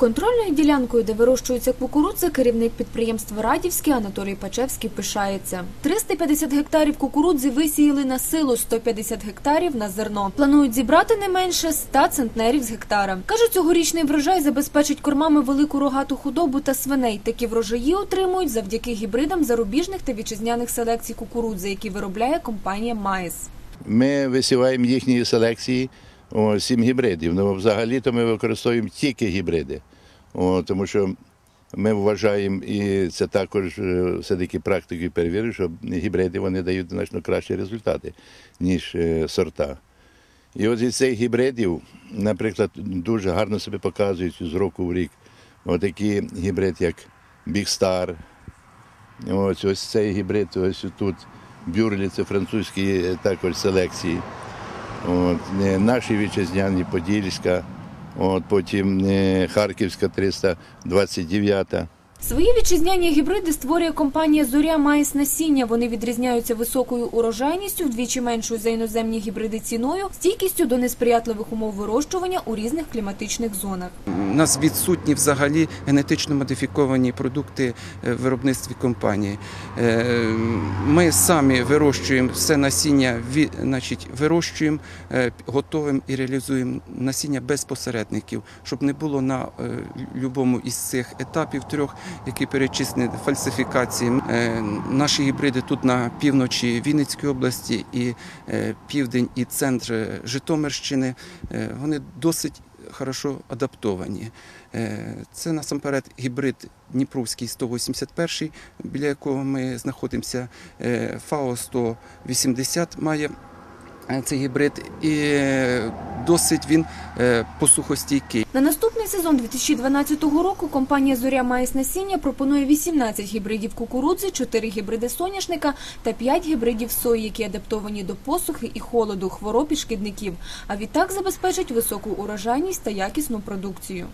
Контрольною ділянкою, де вирощується кукурудза, керівник підприємства Радівське Анатолій Пачевський пишається. 350 гектарів кукурудзи висіяли на силу, 150 гектарів на зерно. Планують зібрати не менше 100 центнерів з гектара. Каже, цьогорічний врожай забезпечить кормами велику рогату худобу та свиней. Такі врожаї отримують завдяки гібридам зарубіжних та вітчизняних селекцій кукурудзи, які виробляє компанія Майс. Ми висіваємо їхні селекції о, сім гібридів. Ну, взагалі-то ми використовуємо тільки гібриди. О, тому що ми вважаємо, і це також е, все-таки практикою перевірив, що гібриди вони дають значно кращі результати, ніж е, сорта. І от із цих гібридів, наприклад, дуже гарно себе показують з року в рік. Отакі гібрид, як Star, Ось, ось цей гібрид, ось тут бюрлі, це французькі е, також селекції. От, наші вітчизняні, Подільська, от, потім е, Харківська 329. Свої вітчизняні гібриди створює компанія Зоря Майс насіння. Вони відрізняються високою урожайністю, вдвічі меншою за іноземні гібриди ціною, стійкістю до несприятливих умов вирощування у різних кліматичних зонах. У нас відсутні взагалі генетично модифіковані продукти е, в виробництві компанії. Е, Ми самі вирощуємо все насіння, значить, вирощуємо, е, готовимо і реалізуємо насіння без посередників, щоб не було на будь-якому із цих етапів трьох, які перечислені фальсифікації. Е, Наші гібриди тут на півночі Вінницької області і е, південь і центр Житомирщини. е, Вони досить хорошо адаптовані. Це насамперед гібрид Дніпровський 181, біля якого ми знаходимося. ФАО 180 має цей гібрид, і е, досить він е, посухостійкий. На наступний сезон 2012 року компанія Зоря Майс насіння пропонує 18 гібридів кукурудзи, 4 гібриди соняшника та 5 гібридів сої, які адаптовані до посухи і холоду, хвороб і шкідників. А відтак забезпечать високу урожайність та якісну продукцію.